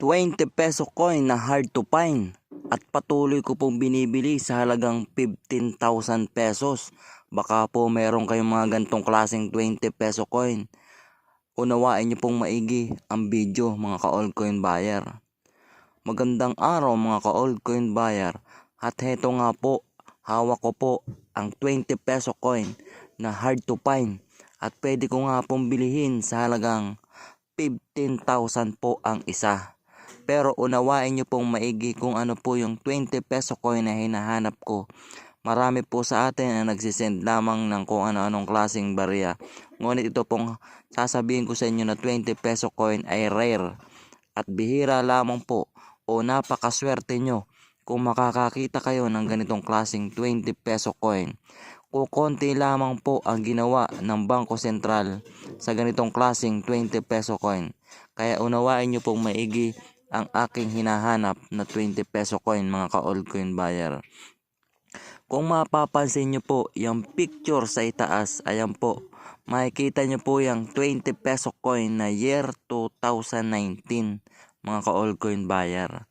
20 peso coin na hard to find at patuloy ko pong binibili sa halagang 15,000 pesos. Baka po meron kayong mga gantong klaseng 20 peso coin. Unawain niyo pong maigi ang video mga ka-altcoin buyer. Magandang araw mga ka-altcoin buyer at heto nga po hawak ko po ang 20 peso coin na hard to find at pwede ko nga pong bilihin sa halagang 15,000 po ang isa. Pero unawain nyo pong maigi kung ano po yung 20 peso coin na hinahanap ko. Marami po sa atin ang nagsisend lamang ng kung ano-anong klaseng barya. Ngunit ito pong sasabihin ko sa inyo na 20 peso coin ay rare. At bihira lamang po o napakaswerte nyo kung makakakita kayo ng ganitong klaseng 20 peso coin. Kung konti lamang po ang ginawa ng Bangko Sentral sa ganitong klaseng 20 peso coin. Kaya unawain nyo pong maigi ang aking hinahanap na 20 peso coin mga ka-altcoin buyer. Kung mapapansin nyo po, yung picture sa itaas, ayan po, makikita nyo po yung 20 peso coin na year 2019 mga ka-altcoin buyer.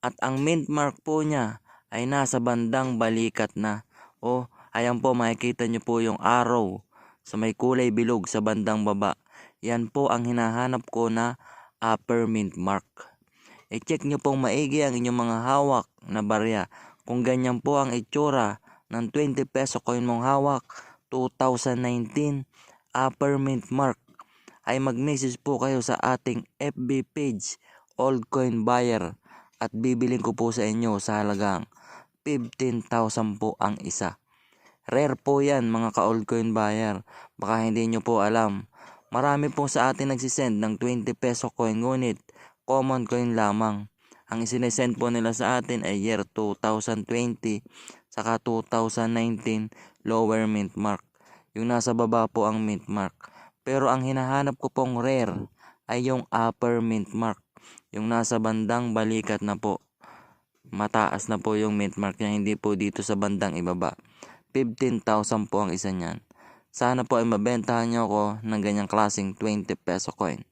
At ang mint mark po niya ay nasa bandang balikat na. O, ayan po makikita nyo po yung arrow sa may kulay bilog sa bandang baba. Yan po ang hinahanap ko na upper mint mark. I-check nyo pong maigi ang inyong mga hawak na barya. Kung ganyan po ang itsura ng 20 peso coin mong hawak, 2019 upper mint mark, ay mag-message po kayo sa ating FB page, Old Coin Buyer, at bibiling ko po sa inyo sa halagang 15,000 po ang isa. Rare po yan mga ka-old coin buyer. Baka hindi nyo po alam. Marami po sa atin nagsisend ng 20 peso coin ngunit common coin lamang. Ang isinesend po nila sa atin ay year 2020 saka 2019 lower mint mark. Yung nasa baba po ang mint mark. Pero ang hinahanap ko pong rare ay yung upper mint mark. Yung nasa bandang balikat na po. Mataas na po yung mint mark niya, hindi po dito sa bandang ibaba. 15,000 po ang isa niyan. Sana po ay mabentahan niyo ako ng ganyang klaseng 20 peso coin.